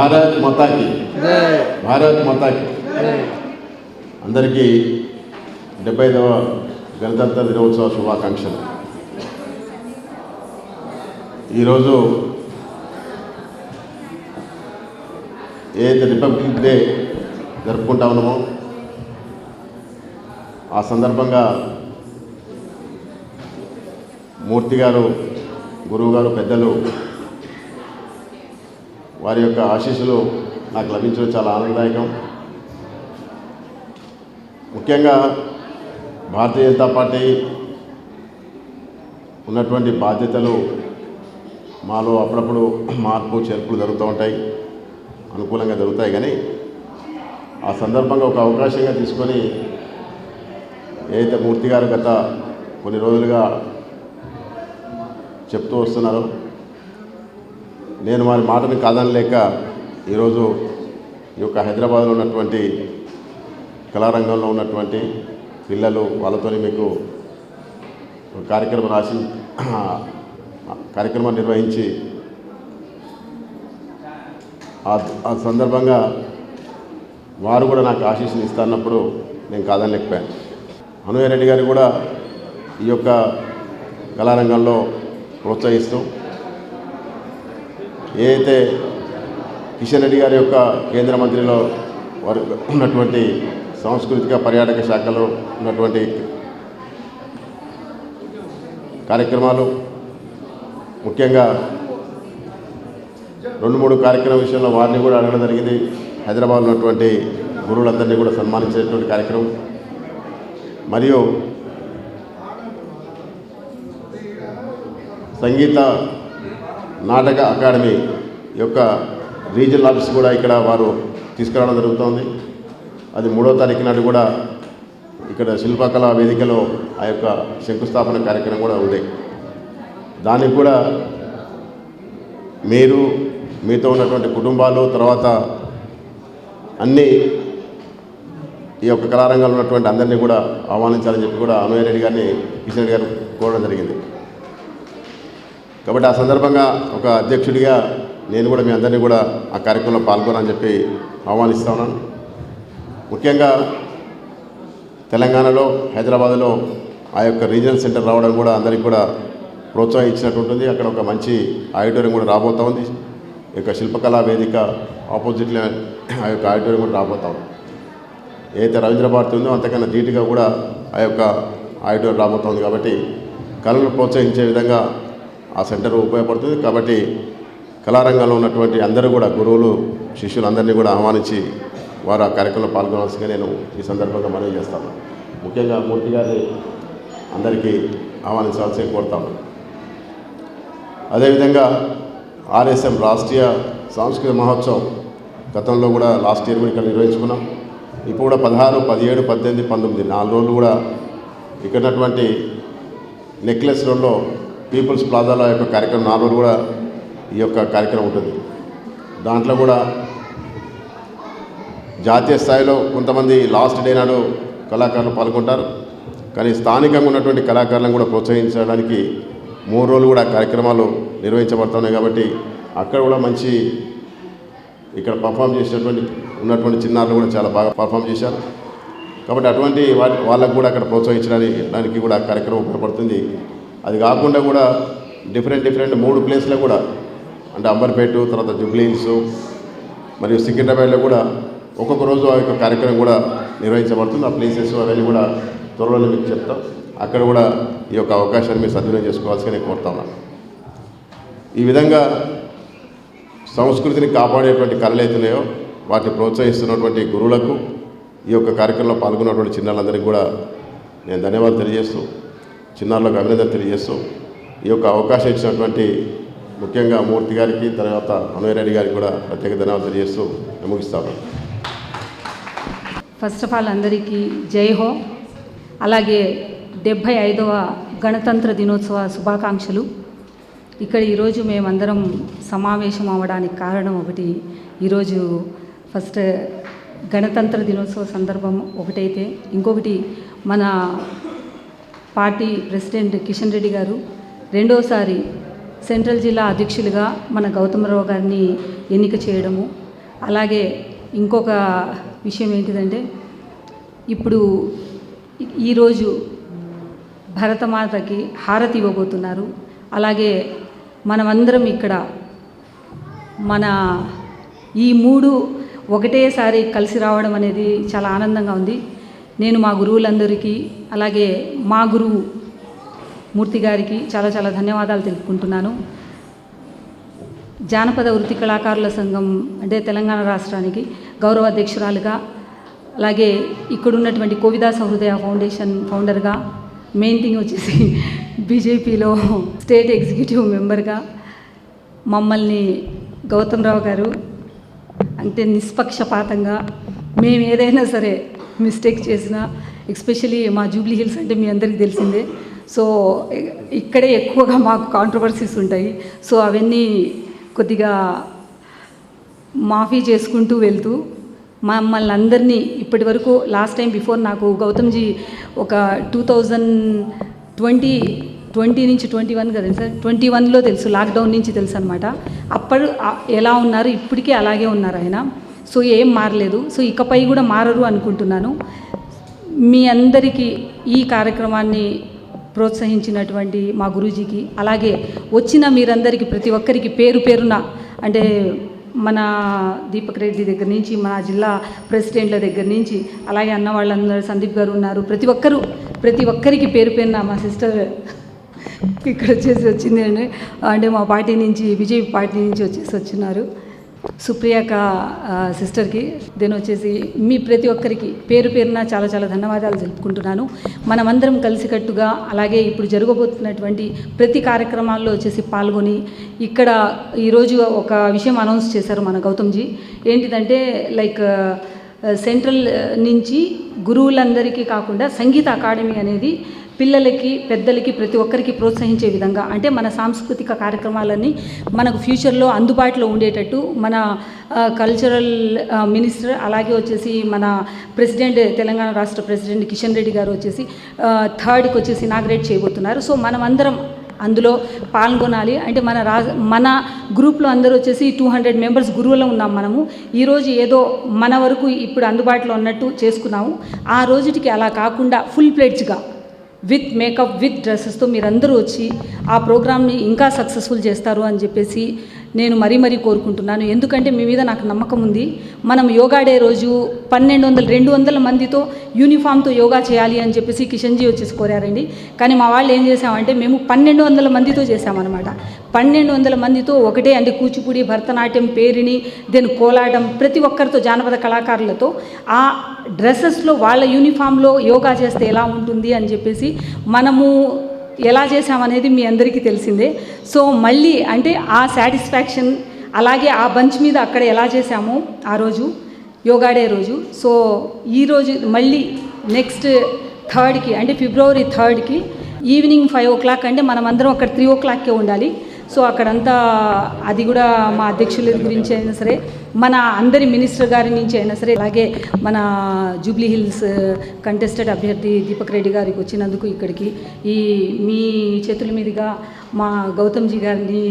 భారత్ మాతాకి. భారత్ మాతాకి. అందరికీ డెబ్బై ఐదవ గణతంత్ర దినోత్సవ శుభాకాంక్షలు. ఈరోజు ఏదైతే రిపబ్లిక్ డే జరుపుకుంటా ఉన్నామో ఆ సందర్భంగా మూర్తి గారు గురువు గారు పెద్దలు వారి యొక్క ఆశీస్సులు నాకు లభించడం చాలా ఆనందదాయకం. ముఖ్యంగా భారతీయ జనతా పార్టీ ఉన్నటువంటి బాధ్యతలు మాలో అప్పుడప్పుడు మార్పు చేర్పులు జరుగుతూ ఉంటాయి. అనుకూలంగా జరుగుతాయి కానీ ఆ సందర్భంగా ఒక అవకాశంగా తీసుకొని ఏదైతే మూర్తి గారు గత కొన్ని రోజులుగా చెప్తూ వస్తున్నారో నేను వారి మాటని కాదనలేక ఈరోజు ఈ యొక్క హైదరాబాద్లో ఉన్నటువంటి కళారంగంలో ఉన్నటువంటి పిల్లలు వాళ్ళతో మీకు కార్యక్రమం రాసి కార్యక్రమం నిర్వహించి ఆ ఆ సందర్భంగా వారు కూడా నాకు ఆశీస్సులు ఇస్తున్నప్పుడు నేను కాదనలేకపోయాను. అనుయ రెడ్డి గారు కూడా ఈ యొక్క కళారంగంలో ప్రోత్సహిస్తూ ఏదైతే కిషన్ రెడ్డి గారి యొక్క కేంద్ర మంత్రిలో వారు ఉన్నటువంటి సాంస్కృతిక పర్యాటక శాఖలో ఉన్నటువంటి కార్యక్రమాలు ముఖ్యంగా రెండు మూడు కార్యక్రమం విషయంలో వారిని కూడా అడగడం జరిగింది. హైదరాబాద్ ఉన్నటువంటి గురువులందరినీ కూడా సన్మానించేటువంటి కార్యక్రమం. మరియు సంగీత నాటక అకాడమీ యొక్క రీజనల్ ఆఫీస్ కూడా ఇక్కడ వారు తీసుకురావడం జరుగుతోంది. అది మూడో తారీఖు నాడు కూడా ఇక్కడ శిల్పకళా వేదికలో ఆ యొక్క శంకుస్థాపన కార్యక్రమం కూడా ఉంది. దానికి కూడా మీరు మీతో ఉన్నటువంటి కుటుంబాలు తర్వాత అన్ని ఈ యొక్క కళారంగంలో ఉన్నటువంటి అందరినీ కూడా ఆహ్వానించాలని చెప్పి కూడా అమయ్య రెడ్డి గారిని కిషన్ రెడ్డి గారు కోరడం జరిగింది. కాబట్టి ఆ సందర్భంగా ఒక అధ్యక్షుడిగా నేను కూడా మీ అందరినీ కూడా ఆ కార్యక్రమంలో పాల్గొనని చెప్పి ఆహ్వానిస్తా ఉన్నాను. ముఖ్యంగా తెలంగాణలో హైదరాబాద్లో ఆ యొక్క రీజనల్ సెంటర్ రావడం కూడా అందరికీ కూడా ప్రోత్సహించినట్టు ఉంటుంది అక్కడ ఒక మంచి ఆడిటోరియం కూడా రాబోతూ ఉంది. ఈ యొక్క శిల్పకళా వేదిక ఆపోజిట్లో ఆ యొక్క ఆడిటోరియం కూడా రాబోతా ఉంది. ఏదైతే రవీంద్ర భారతి ఉందో అంతకన్నా ధీటుగా కూడా ఆ యొక్క ఆడిటోరియం రాబోతోంది కాబట్టి కళలను ప్రోత్సహించే విధంగా ఆ సెంటర్ ఉపయోగపడుతుంది. కాబట్టి కళారంగంలో ఉన్నటువంటి అందరూ కూడా గురువులు శిష్యులందరినీ కూడా ఆహ్వానించి వారు ఆ కార్యక్రమంలో పాల్గొనవలసిగా నేను ఈ సందర్భంగా మనవి చేస్తాను. ముఖ్యంగా మూర్తి గారిని అందరికీ ఆహ్వానించవలసి కోరుతాను. అదేవిధంగా ఆర్ఎస్ఎం రాష్ట్రీయ సాంస్కృతిక మహోత్సవం గతంలో కూడా లాస్ట్ ఇయర్ కూడా ఇక్కడ నిర్వహించుకున్నాం. ఇప్పుడు కూడా పదహారు పదిహేడు పద్దెనిమిది పంతొమ్మిది నాలుగు రోజులు కూడా ఇక్కడ నెక్లెస్ రోడ్లో పీపుల్స్ ప్లాజాలో యొక్క కార్యక్రమం నాలుగు రోజులు కూడా ఈ యొక్క కార్యక్రమం ఉంటుంది. దాంట్లో కూడా జాతీయ స్థాయిలో కొంతమంది లాస్ట్ డే నాడు కళాకారులు పాల్గొంటారు. కానీ స్థానికంగా ఉన్నటువంటి కళాకారులను కూడా ప్రోత్సహించడానికి మూడు రోజులు కూడా కార్యక్రమాలు నిర్వహించబడుతున్నాయి కాబట్టి అక్కడ కూడా మంచి ఇక్కడ పర్ఫామ్ చేసినటువంటి ఉన్నటువంటి చిన్నారులు కూడా చాలా బాగా పర్ఫామ్ చేశారు. కాబట్టి అటువంటి వాటి వాళ్ళకు కూడా అక్కడ ప్రోత్సహించడానికి దానికి కూడా కార్యక్రమం ఉపయోగపడుతుంది అది కాకుండా కూడా డిఫరెంట్ డిఫరెంట్ మూడు ప్లేస్లో కూడా. అంటే అంబర్పేట తర్వాత జుబ్లీ మరియు సికింద్రాబాద్లో కూడా ఒక్కొక్క రోజు ఆ యొక్క కార్యక్రమం కూడా నిర్వహించబడుతుంది. ఆ ప్లేసెస్ అవన్నీ కూడా త్వరలో మీకు చెప్తాం. అక్కడ కూడా ఈ యొక్క అవకాశాన్ని మీరు సద్వినియోగం చేసుకోవాల్సి నేను కోరుతా ఈ విధంగా సంస్కృతిని కాపాడేటువంటి కళలు అవుతున్నాయో వాటిని ప్రోత్సహిస్తున్నటువంటి గురువులకు ఈ యొక్క కార్యక్రమంలో పాల్గొన్నటువంటి చిన్నారులందరికీ కూడా నేను ధన్యవాదాలు తెలియజేస్తూ చిన్నారులకు అభినందన తెలియజేస్తూ ఈ యొక్క అవకాశం ఇచ్చినటువంటి ముఖ్యంగా మూర్తి గారికి తర్వాత అనుయ రెడ్డి గారికి కూడా ప్రత్యేక ధన్యవాదాలు తెలియజేస్తూ ముగిస్తాను ఫస్ట్ ఆఫ్ ఆల్ అందరికీ జై హో. అలాగే డెబ్భై ఐదవ గణతంత్ర దినోత్సవ శుభాకాంక్షలు. ఇక్కడ ఈరోజు మేమందరం సమావేశం అవ్వడానికి కారణం ఒకటి ఈరోజు ఫస్ట్ గణతంత్ర దినోత్సవ సందర్భం ఒకటైతే ఇంకొకటి మన పార్టీ ప్రెసిడెంట్ కిషన్ రెడ్డి గారు రెండోసారి సెంట్రల్ జిల్లా అధ్యక్షులుగా మన గౌతమరావు గారిని ఎన్నిక చేయడము. అలాగే ఇంకొక విషయం ఏంటిదంటే ఇప్పుడు ఈరోజు భరతమాతకి హారతి ఇవ్వబోతున్నారు. అలాగే మనమందరం ఇక్కడ మన ఈ మూడు ఒకటేసారి కలిసి రావడం అనేది చాలా ఆనందంగా ఉంది. నేను మా గురువులందరికీ అలాగే మా గురువు మూర్తి గారికి చాలా చాలా ధన్యవాదాలు తెలుపుకుంటున్నాను. జానపద వృత్తి కళాకారుల సంఘం అంటే తెలంగాణ రాష్ట్రానికి గౌరవ అధ్యక్షురాలుగా అలాగే ఇక్కడ ఉన్నటువంటి కోవిదాస హృదయ ఫౌండేషన్ ఫౌండర్గా మెయిన్ థింగ్ వచ్చేసి బీజేపీలో స్టేట్ ఎగ్జిక్యూటివ్ మెంబర్గా మమ్మల్ని గౌతమ్ రావు గారు అంటే నిష్పక్షపాతంగా మేము ఏదైనా సరే మిస్టేక్ చేసినా ఎస్పెషలీ మా జూబ్లీ హిల్స్ అంటే మీ అందరికీ తెలిసిందే. సో ఇక్కడే ఎక్కువగా మాకు కాంట్రవర్సీస్ ఉంటాయి. సో అవన్నీ కొద్దిగా మాఫీ చేసుకుంటూ వెళ్తూ మమ్మల్ని అందరినీ ఇప్పటి వరకు లాస్ట్ టైం బిఫోర్ నాకు గౌతమ్జీ ఒక టూ థౌజండ్ ట్వంటీ ట్వంటీ నుంచి ట్వంటీ వన్ కదండి సార్? ట్వంటీ వన్లో తెలుసు లాక్డౌన్ నుంచి తెలుసు అనమాట అప్పుడు ఎలా ఉన్నారు? ఇప్పటికీ అలాగే ఉన్నారు ఆయన. సో ఏం మారలేదు. సో ఇకపై కూడా మారరు అనుకుంటున్నాను. మీ అందరికీ ఈ కార్యక్రమాన్ని ప్రోత్సహించినటువంటి మా గురూజీకి అలాగే వచ్చిన మీరందరికీ ప్రతి ఒక్కరికి పేరు పేరున అంటే మన దీపక్ రెడ్డి దగ్గర నుంచి మన జిల్లా ప్రెసిడెంట్ల దగ్గర నుంచి అలాగే అన్న వాళ్ళందరూ సందీప్ గారు ఉన్నారు. ప్రతి ఒక్కరు ప్రతి ఒక్కరికి పేరు పేరున మా సిస్టర్ ఇక్కడ వచ్చేసి వచ్చింది. అంటే మా పార్టీ నుంచి బీజేపీ పార్టీ నుంచి వచ్చేసి వచ్చినారు. సుప్రియక సిస్టర్కి. దెన్ వచ్చేసి మీ ప్రతి ఒక్కరికి పేరు పేరున చాలా చాలా ధన్యవాదాలు తెలుపుకుంటున్నాను. మనమందరం కలిసికట్టుగా అలాగే ఇప్పుడు జరగబోతున్నటువంటి ప్రతి కార్యక్రమాల్లో వచ్చేసి పాల్గొని ఇక్కడ ఈరోజు ఒక విషయం అనౌన్స్ చేశారు మన గౌతమ్జీ. ఏంటిదంటే లైక్ సెంట్రల్ నుంచి గురువులందరికీ కాకుండా సంగీత అకాడమీ అనేది పిల్లలకి పెద్దలకి ప్రతి ఒక్కరికి ప్రోత్సహించే విధంగా అంటే మన సాంస్కృతిక కార్యక్రమాలన్నీ మనకు ఫ్యూచర్లో అందుబాటులో ఉండేటట్టు మన కల్చరల్ మినిస్టర్ అలాగే వచ్చేసి మన ప్రెసిడెంట్ తెలంగాణ రాష్ట్ర ప్రెసిడెంట్ కిషన్ రెడ్డి గారు వచ్చేసి థర్డ్కి వచ్చేసి ఇనాగ్రేట్ చేయబోతున్నారు. సో మనం అందరం అందులో పాల్గొనాలి. అంటే మన రా మన గ్రూప్లో అందరూ వచ్చేసి టూ హండ్రెడ్ మెంబర్స్ గురువులో ఉన్నాం మనము. ఈరోజు ఏదో మన వరకు ఇప్పుడు అందుబాటులో ఉన్నట్టు చేసుకున్నాము. ఆ రోజుటికి అలా కాకుండా ఫుల్ ప్లేట్స్గా విత్ మేకప్ విత్ డ్రెస్సెస్తో మీరందరూ వచ్చి ఆ ప్రోగ్రామ్ని ఇంకా సక్సెస్ఫుల్ చేస్తారు అని చెప్పేసి నేను మరీ మరీ కోరుకుంటున్నాను. ఎందుకంటే మీ మీద నాకు నమ్మకం ఉంది. మనం యోగా డే రోజు పన్నెండు వందల రెండు వందల మందితో యూనిఫామ్తో యోగా చేయాలి అని చెప్పేసి కిషన్జీ వచ్చేసి కోరారండి. కానీ మా వాళ్ళు ఏం చేసామంటే మేము పన్నెండు వందల మందితో చేసామన్నమాట పన్నెండు వందల మందితో ఒకటే అంటే కూచిపూడి భరతనాట్యం పేరిణి దెన్ కోలాటం ప్రతి ఒక్కరితో జానపద కళాకారులతో. ఆ డ్రెస్సెస్లో వాళ్ళ యూనిఫామ్లో యోగా చేస్తే ఎలా ఉంటుంది అని చెప్పేసి మనము ఎలా చేసామనేది మీ అందరికీ తెలిసిందే. సో మళ్ళీ అంటే ఆ సాటిస్ఫాక్షన్ అలాగే ఆ బంచ్ మీద అక్కడ ఎలా చేసామో ఆ రోజు యోగాడే రోజు. సో ఈరోజు మళ్ళీ నెక్స్ట్ థర్డ్కి అంటే ఫిబ్రవరి థర్డ్కి ఈవినింగ్ ఫైవ్ ఓ క్లాక్ అంటే మనమందరం అక్కడ త్రీ ఓ క్లాక్కే ఉండాలి. సో అక్కడంతా అది కూడా మా అధ్యక్షుల గురించి అయినా సరే మన అందరి మినిస్టర్ గారి నుంచి అయినా సరే అలాగే మన జూబ్లీ హిల్స్ కంటెస్టెడ్ అభ్యర్థి దీపక్ రెడ్డి గారికి వచ్చినందుకు ఇక్కడికి ఈ మీ చేతుల మీదుగా మా గౌతమ్జీ గారిని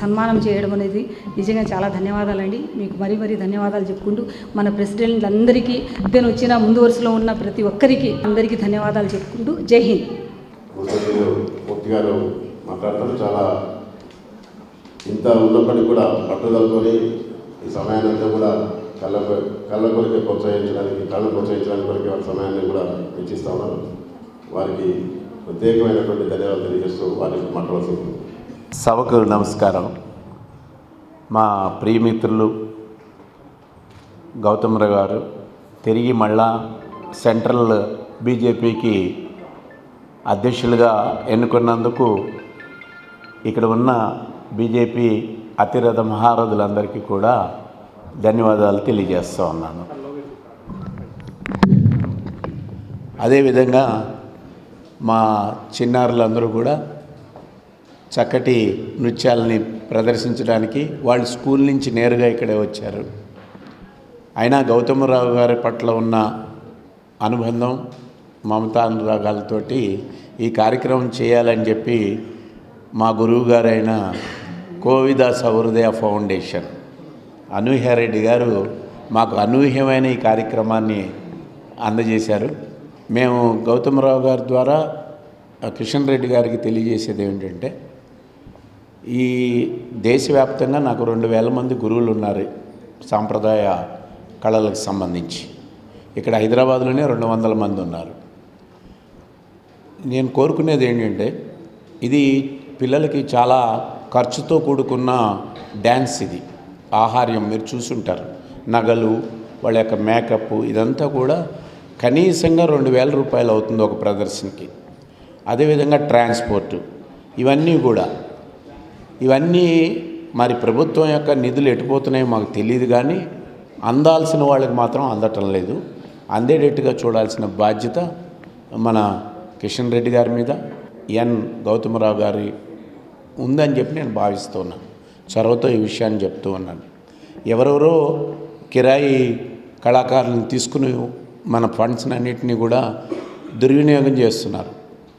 సన్మానం చేయడం అనేది నిజంగా చాలా ధన్యవాదాలండి. మీకు మరీ మరీ ధన్యవాదాలు చెప్పుకుంటూ మన ప్రెసిడెంట్ అందరికీ దెన్ వచ్చిన ముందు వరుసలో ఉన్న ప్రతి ఒక్కరికి అందరికీ ధన్యవాదాలు చెప్పుకుంటూ జై హింద్. మాట్లాడతారు చాలా ఇంత ఉన్నప్పటికీ కూడా పట్టుదలతోనే ఈ సమయానంతా కూడా కళ్ళ కళ్ళ కొరికే ప్రోత్సహించడానికి కళ్ళను ప్రోత్సహించడానికి కొరికే వారి సమయాన్ని కూడా వెచ్చిస్తా ఉన్నారు. వారికి ప్రత్యేకమైనటువంటి ధన్యవాదాలు తెలియజేస్తూ వారికి మాట్లాడుతుంది సభకు నమస్కారం. మా ప్రియమిత్రులు గౌతమరావు గారు తిరిగి మళ్ళా సెంట్రల్ బీజేపీకి అధ్యక్షులుగా ఎన్నుకున్నందుకు ఇక్కడ ఉన్న బీజేపీ అతిరథ మహారథులందరికీ కూడా ధన్యవాదాలు తెలియజేస్తూ ఉన్నాను. అదేవిధంగా మా చిన్నారులందరూ కూడా చక్కటి నృత్యాలని ప్రదర్శించడానికి వాళ్ళు స్కూల్ నుంచి నేరుగా ఇక్కడే వచ్చారు. అయినా గౌతమరావు గారి పట్ల ఉన్న అనుబంధం మమతానురాగాలతోటి ఈ కార్యక్రమం చేయాలని చెప్పి మా గురువు గారైన కోవిదాస హృదయ ఫౌండేషన్. అనూహ్యారెడ్డి గారు మాకు అనూహ్యమైన ఈ కార్యక్రమాన్ని అందజేశారు. మేము గౌతమరావు గారి ద్వారా కిషన్ రెడ్డి గారికి తెలియజేసేది ఏమిటంటే ఈ దేశవ్యాప్తంగా నాకు రెండు వేల మంది గురువులు ఉన్నారు సాంప్రదాయ కళలకు సంబంధించి. ఇక్కడ హైదరాబాద్లోనే రెండు వందల మంది ఉన్నారు. నేను కోరుకునేది ఏంటంటే ఇది పిల్లలకి చాలా ఖర్చుతో కూడుకున్న డ్యాన్స్ ఇది. ఆహార్యం మీరు చూసుంటారు. నగలు వాళ్ళ యొక్క మేకప్ ఇదంతా కూడా కనీసంగా రెండు వేల రూపాయలు అవుతుంది ఒక ప్రదర్శనకి. అదేవిధంగా ట్రాన్స్పోర్టు. ఇవన్నీ కూడా. ఇవన్నీ మరి ప్రభుత్వం యొక్క నిధులు ఎటుపోతున్నాయో మాకు తెలియదు కానీ అందాల్సిన వాళ్ళకి మాత్రం అందటం లేదు. అందేటట్టుగా చూడాల్సిన బాధ్యత మన కిషన్ రెడ్డి గారి మీద ఎన్. గౌతమరావు గారి ఉందని చెప్పి నేను భావిస్తున్నాను చొరవతో ఈ విషయాన్ని చెప్తూ ఉన్నాను. ఎవరెవరో కిరాయి కళాకారులను తీసుకుని మన ఫండ్స్ అన్నింటినీ కూడా దుర్వినియోగం చేస్తున్నారు.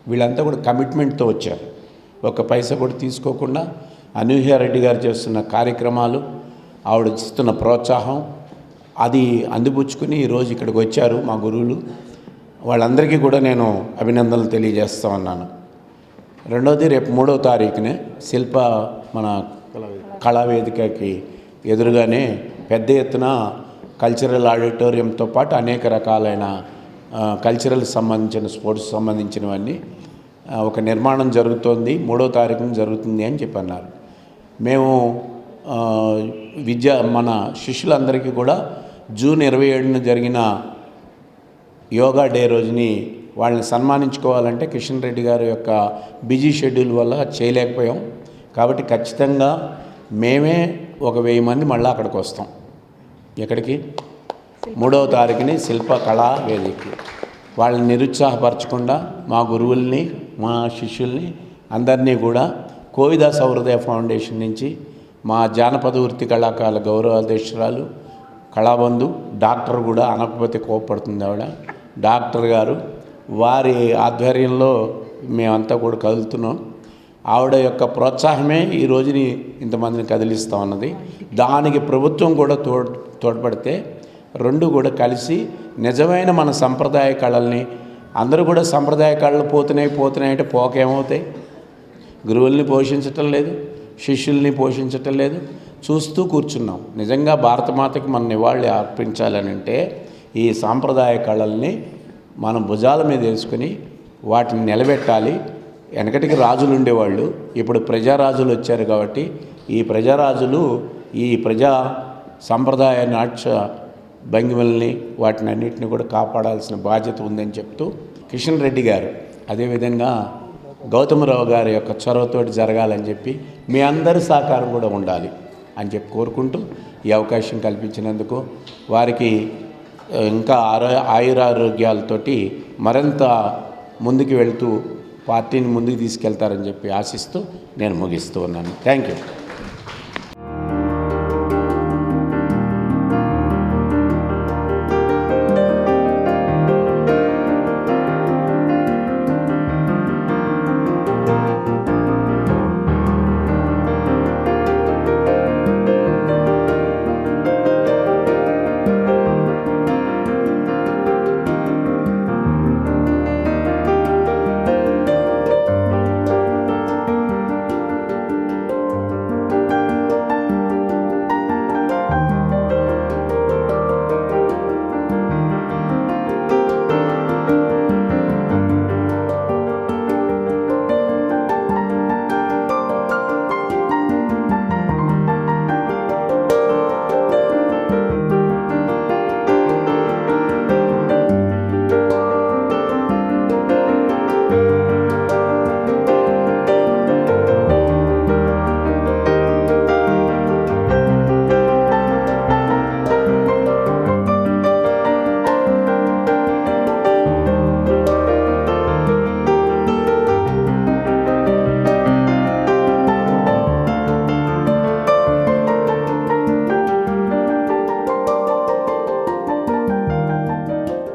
వీళ్ళంతా కూడా కమిట్మెంట్తో వచ్చారు. ఒక పైసా కూడా తీసుకోకుండా అనూహ్య రెడ్డి గారు చేస్తున్న కార్యక్రమాలు ఆవిడ ఇస్తున్న ప్రోత్సాహం అది అందిపుచ్చుకుని ఈరోజు ఇక్కడికి వచ్చారు మా గురువులు. వాళ్ళందరికీ కూడా నేను అభినందనలు తెలియజేస్తా ఉన్నాను. రెండవది రేపు మూడవ తారీఖునే శిల్ప మన కళావేదికకి ఎదురుగానే పెద్ద ఎత్తున కల్చరల్ ఆడిటోరియంతో పాటు అనేక రకాలైన కల్చరల్ సంబంధించిన స్పోర్ట్స్ సంబంధించినవన్నీ ఒక నిర్మాణం జరుగుతోంది మూడో తారీఖున జరుగుతుంది అని చెప్పి అన్నారు మేము విద్య మన శిష్యులందరికీ కూడా జూన్ ఇరవై ఏడున జరిగిన యోగా డే రోజుని వాళ్ళని సన్మానించుకోవాలంటే కిషన్ రెడ్డి గారి యొక్క బిజీ షెడ్యూల్ వల్ల చేయలేకపోయాం. కాబట్టి ఖచ్చితంగా మేమే ఒక వెయ్యి మంది మళ్ళీ అక్కడికి వస్తాం. ఎక్కడికి? మూడవ తారీఖుని శిల్ప కళా వేదిక. వాళ్ళని నిరుత్సాహపరచకుండా మా గురువుల్ని మా శిష్యుల్ని అందరినీ కూడా కోవిదా సౌహృదయ ఫౌండేషన్ నుంచి మా జానపద వృత్తి కళాకారుల గౌరవ అధ్యక్షురాలు కళాబంధు డాక్టర్ కూడా అనకపోతే కోపడుతుంది ఆవిడ. డాక్టర్ గారు వారి ఆధ్వర్యంలో మేమంతా కూడా కదులుతున్నాం. ఆవిడ యొక్క ప్రోత్సాహమే ఈ రోజుని ఇంతమందిని కదిలిస్తూ ఉన్నది. దానికి ప్రభుత్వం కూడా తోడ్ తోడ్పడితే రెండు కూడా కలిసి నిజమైన మన సంప్రదాయ కళల్ని అందరూ కూడా సంప్రదాయ కళలు పోతున్నాయి పోతున్నాయి అంటే పోకేమవుతాయి? గురువుల్ని పోషించటం లేదు శిష్యుల్ని పోషించటం లేదు. చూస్తూ కూర్చున్నాం. నిజంగా భారతమాతకి మన నివాళి అర్పించాలని అంటే ఈ సాంప్రదాయ కళల్ని మనం భుజాల మీద వేసుకుని వాటిని నిలబెట్టాలి. వెనకటికి రాజులు ఉండేవాళ్ళు. ఇప్పుడు ప్రజారాజులు వచ్చారు కాబట్టి ఈ ప్రజారాజులు ఈ ప్రజా సంప్రదాయ నాట్య భంగిమల్ని వాటిని అన్నింటిని కూడా కాపాడాల్సిన బాధ్యత ఉందని చెప్తూ కిషన్ రెడ్డి గారు అదేవిధంగా గౌతమరావు గారి యొక్క చొరవతోటి జరగాలని చెప్పి మీ అందరి సహకారం కూడా ఉండాలి అని చెప్పి కోరుకుంటూ ఈ అవకాశం కల్పించినందుకు వారికి ఇంకా ఆరో ఆయురారోగ్యాలతోటి మరింత ముందుకు వెళ్తూ పార్టీని ముందుకు తీసుకెళ్తారని చెప్పి ఆశిస్తూ నేను ముగిస్తూ ఉన్నాను. Thank you.